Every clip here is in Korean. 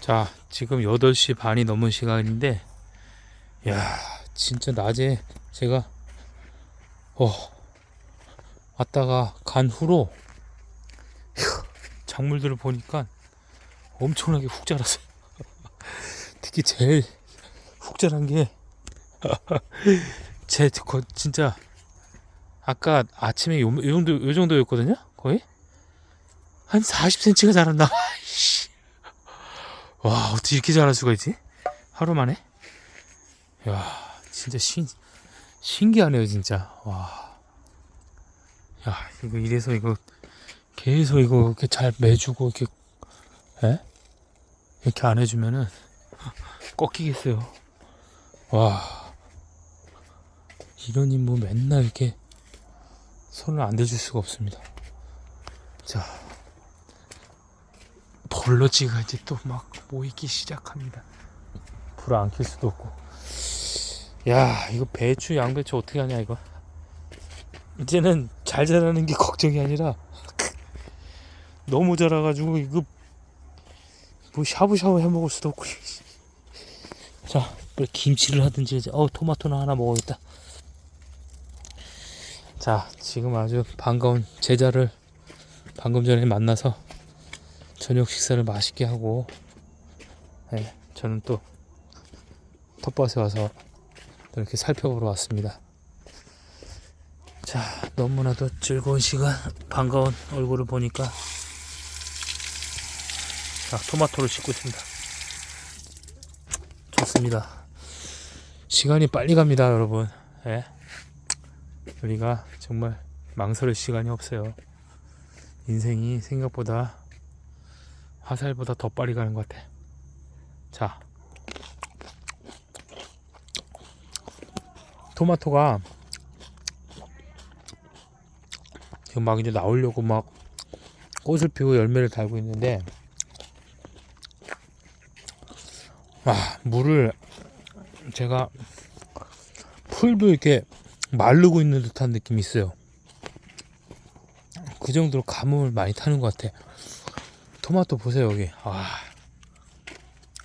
자, 지금 8시 반이 넘은 시간인데, 야, 진짜 낮에 제가, 어, 왔다가 간 후로, 휴, 작물들을 보니까 엄청나게 훅 자랐어요. 특히 제일 훅 자란 게, 제, 거, 진짜, 아까 아침에 요, 요 정도, 요 정도였거든요? 거의? 한 40cm가 자랐나? 씨. 와, 어떻게 이렇게 자랄 수가 있지? 하루 만에? 야, 진짜 신, 신기하네요, 진짜. 와. 야, 이거 이래서 이거, 계속 이거 이렇게 잘 매주고, 이렇게, 에? 이렇게 안 해주면은, 꺾이겠어요. 와. 이러니 뭐 맨날 이렇게 손을 안 대줄 수가 없습니다. 자. 벌러지가 이제 또막 모이기 시작합니다. 불 안 켤 수도 없고. 야, 이거 배추, 양배추 어떻게 하냐, 이거. 이제는 잘 자라는 게 걱정이 아니라 너무 자라가지고 이거 뭐 샤브샤브 해 먹을 수도 없고. 자, 김치를 하든지 이제 어 토마토나 하나 먹어야겠다. 자, 지금 아주 반가운 제자를 방금 전에 만나서 저녁 식사를 맛있게 하고 네, 저는 또 텃밭에 와서 또 이렇게 살펴보러 왔습니다. 자, 너무나도 즐거운 시간, 반가운 얼굴을 보니까 자, 토마토를 씻고 있습니다. 좋습니다. 시간이 빨리 갑니다, 여러분. 예. 우리가 정말 망설일 시간이 없어요. 인생이 생각보다 화살보다 더 빨리 가는 것 같아. 자, 토마토가 지금 막 이제 나오려고 막 꽃을 피우고 열매를 달고 있는데, 와, 물을 제가 풀도 이렇게 마르고 있는 듯한 느낌이 있어요. 그 정도로 가뭄을 많이 타는 것 같아. 토마토 보세요 여기. 와,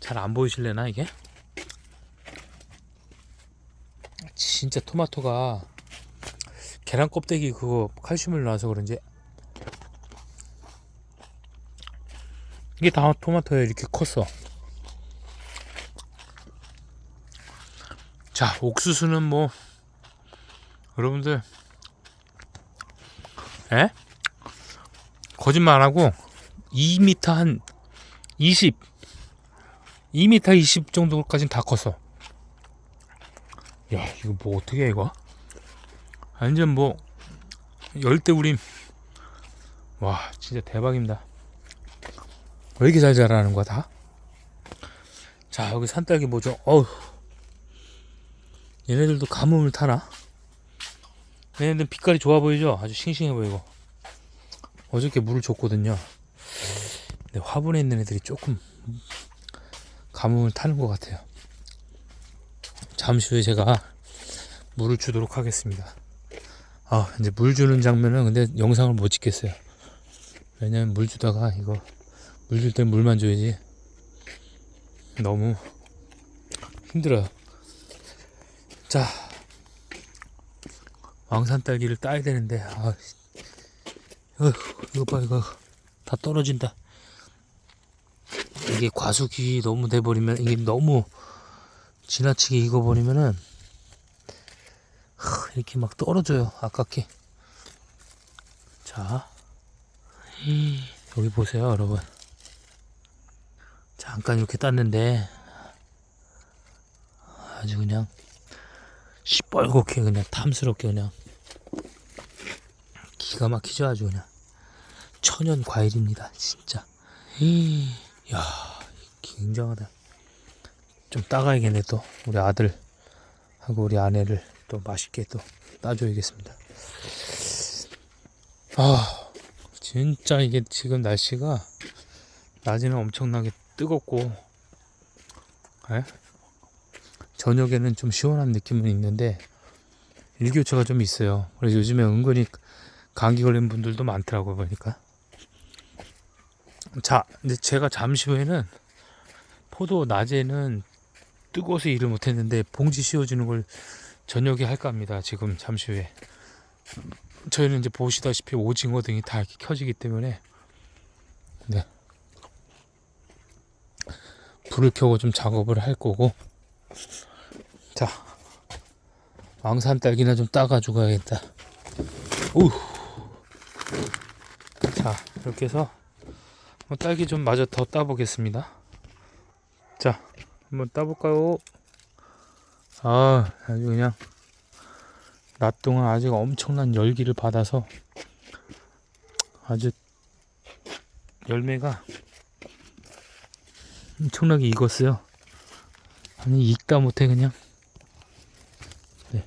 잘안 보이실래나 이게? 진짜 토마토가 계란 껍데기 그거 칼슘을 넣어서 그런지 이게 다 토마토에 이렇게 컸어. 자, 옥수수는 뭐 여러분들 에? 거짓말 안 하고 2m 한 20, 2m 20 정도까지는 다 컸어. 야, 이거 뭐 어떻게 해, 이거? 완전 뭐, 열대 우림. 와, 진짜 대박입니다. 왜 이렇게 잘 자라는 거야, 다? 자, 여기 산딸기 뭐죠? 어우. 얘네들도 가뭄을 타나? 얘네들 빛깔이 좋아 보이죠? 아주 싱싱해 보이고. 어저께 물을 줬거든요. 근데 화분에 있는 애들이 조금 가뭄을 타는 것 같아요. 잠시 후에 제가 물을 주도록 하겠습니다. 아, 이제 물 주는 장면은 근데 영상을 못 찍겠어요. 왜냐면 물 주다가 이거 물줄땐 물만 줘야지 너무 힘들어요. 자, 왕산 딸기를 따야 되는데, 아, 어휴, 이거 봐, 이거 다 떨어진다. 이게 과속이 너무 돼버리면 이게 너무 지나치게 익어버리면은 하, 이렇게 막 떨어져요 아깝게. 자. 여기 보세요 여러분. 잠깐 이렇게 땄는데 아주 그냥 시뻘겋게 그냥 탐스럽게 그냥 기가 막히죠 아주 그냥 천연 과일입니다 진짜. 야 굉장하다. 좀 따가야겠네 또. 우리 아들 하고 우리 아내를 또 맛있게 또 따줘야겠습니다. 아 진짜 이게 지금 날씨가 낮에는 엄청나게 뜨겁고 에? 저녁에는 좀 시원한 느낌은 있는데 일교차가 좀 있어요. 그래서 요즘에 은근히 감기 걸린 분들도 많더라고요 보니까 자, 근데 제가 잠시 후에는 포도 낮에는 뜨거워서 일을 못했는데 봉지 씌워주는 걸 저녁에 할까 합니다. 지금 잠시 후에. 저희는 이제 보시다시피 오징어 등이 다 이렇게 켜지기 때문에 네. 불을 켜고 좀 작업을 할 거고 자 왕산 딸기나 좀 따가지고 가야겠다 우. 자 이렇게 해서 뭐 딸기 좀 마저 더 따보겠습니다 자 한번 따볼까요 아 아주 그냥 낮 동안 아직 엄청난 열기를 받아서 아주 열매가 엄청나게 익었어요. 아니 익다 못해 그냥. 네.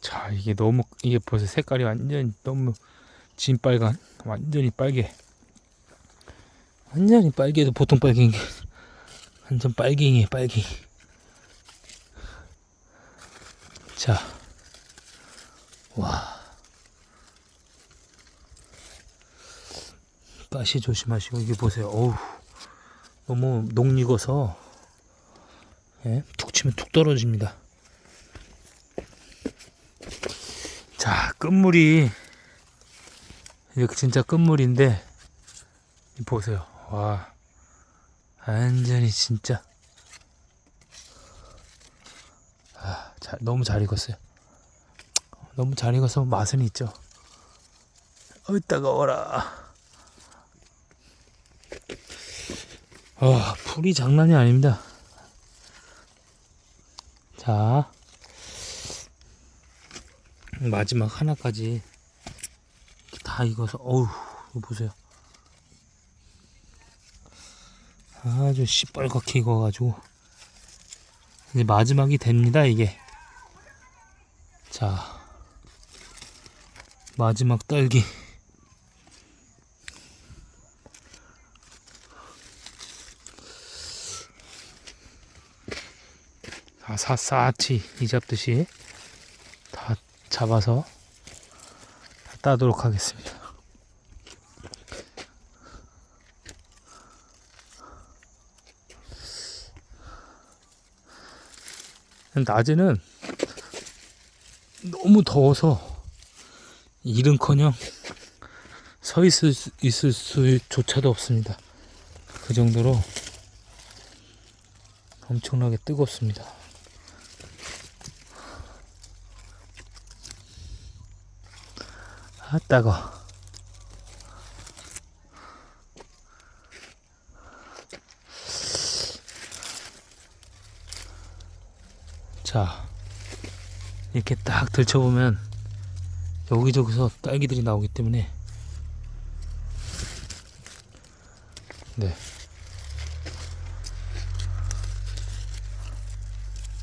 자 이게 너무 이게 벌써 색깔이 완전 너무 진빨간 완전히 빨개. 완전히 빨개도 보통 빨갱이 완전 빨갱이 빨갱이. 자, 와. 가시 조심하시고 이게 보세요. 어우, 너무 녹익어서 예, 툭 치면 툭 떨어집니다. 자, 끝물이 이게 진짜 끝물인데 이 보세요. 와, 완전히 진짜. 아, 잘, 너무 잘 익었어요. 너무 잘 익어서 맛은 있죠. 어이 따가워라. 아, 풀이 장난이 아닙니다. 자, 마지막 하나까지 다 익어서, 어우, 이거 보세요. 아주 시뻘겋게 익어가지고. 이제 마지막이 됩니다, 이게. 자, 마지막 딸기. 아사사치 이 잡듯이 다 잡아서 다 따도록 하겠습니다. 낮에는 너무 더워서 일은커녕 서 있을, 수- 있을 수조차도 없습니다. 그 정도로 엄청나게 뜨겁습니다. 아 따거. 자 이렇게 딱 들춰보면 여기저기서 딸기들이 나오기 때문에 네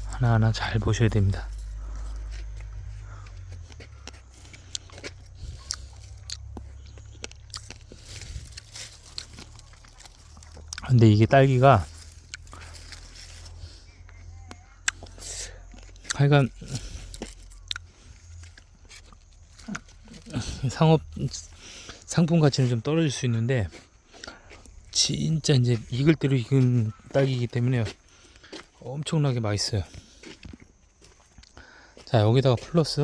하나하나 잘 보셔야 됩니다. 근데 이게 딸기가 하여간 상업 상품 가치는 좀 떨어질 수 있는데 진짜 이제 익을 대로 익은 딸기이기 때문에 엄청나게 맛있어요. 자 여기다가 플러스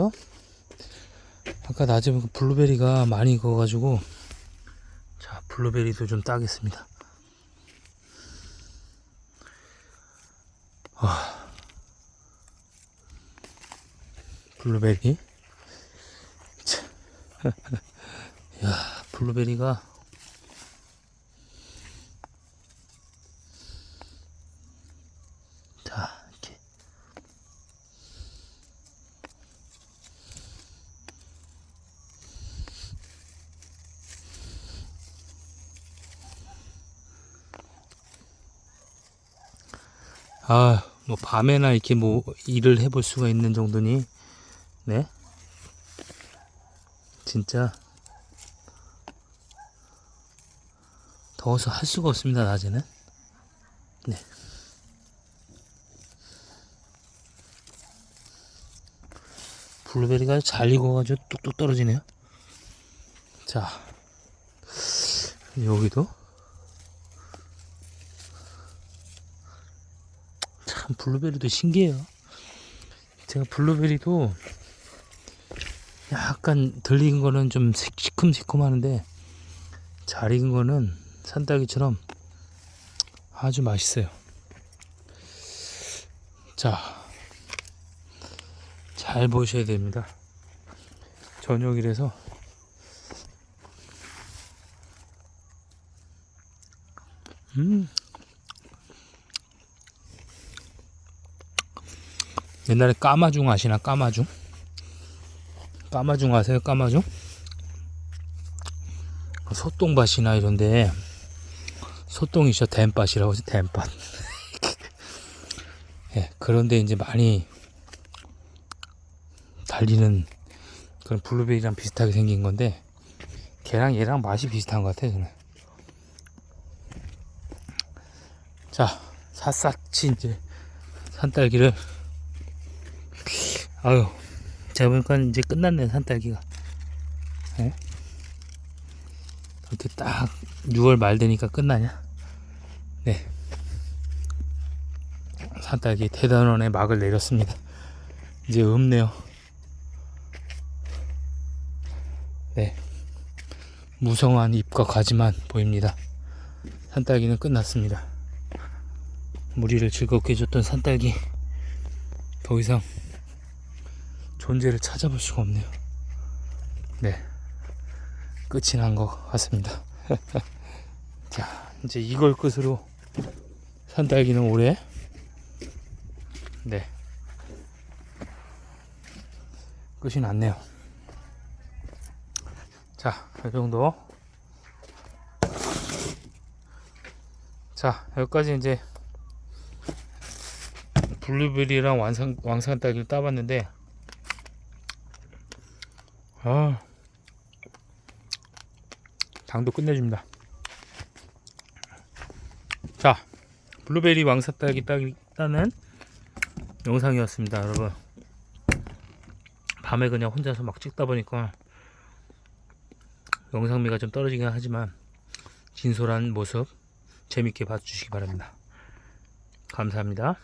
아까 낮에 보니까 블루베리가 많이 익어가지고 자 블루베리도 좀 따겠습니다. 아, 블루베리. 참. 야 블루베리가 아, 뭐 밤에나 이렇게 뭐 일을 해볼 수가 있는 정도니, 네? 진짜 더워서 할 수가 없습니다, 낮에는. 네. 블루베리가 잘 익어가지고 뚝뚝 떨어지네요. 자, 여기도 블루베리도 신기해요. 제가 블루베리도 약간 덜 익은 거는 좀 시- 시큼시큼하는데 잘 익은 거는 산딸기처럼 아주 맛있어요. 자, 잘 보셔야 됩니다. 저녁이라서 음. 옛날에 까마중 아시나? 까마중? 까마중 아세요? 까마중? 소똥밭이나 이런데 소똥이죠 댐밭이라고 하죠 댐밭. 예, 그런데 이제 많이 달리는 그런 블루베리랑 비슷하게 생긴 건데 걔랑 얘랑 맛이 비슷한 것 같아요 저는. 자 샅샅이 이제 산딸기를 아유. 제가 보니까 이제 끝났네 산딸기가. 예? 어떻게 딱 6월 말 되니까 끝나냐? 네. 산딸기 대단원의 막을 내렸습니다. 이제 없네요. 네. 무성한 잎과 가지만 보입니다. 산딸기는 끝났습니다. 우리를 즐겁게 해줬던 산딸기 더 이상 존재를 찾아볼 수가 없네요. 네. 끝이 난 것 같습니다. 자, 이제 이걸 끝으로 산딸기는 올해 네. 끝이 났네요. 자, 이 정도. 자, 여기까지 이제 블루베리랑 왕산, 왕산 딸기를 따봤는데 아. 당도 끝내줍니다. 자 블루베리 왕산 딸기 따기 따는 영상이었습니다 여러분. 밤에 그냥 혼자서 막 찍다 보니까 영상미가 좀 떨어지긴 하지만 진솔한 모습 재밌게 봐주시기 바랍니다. 감사합니다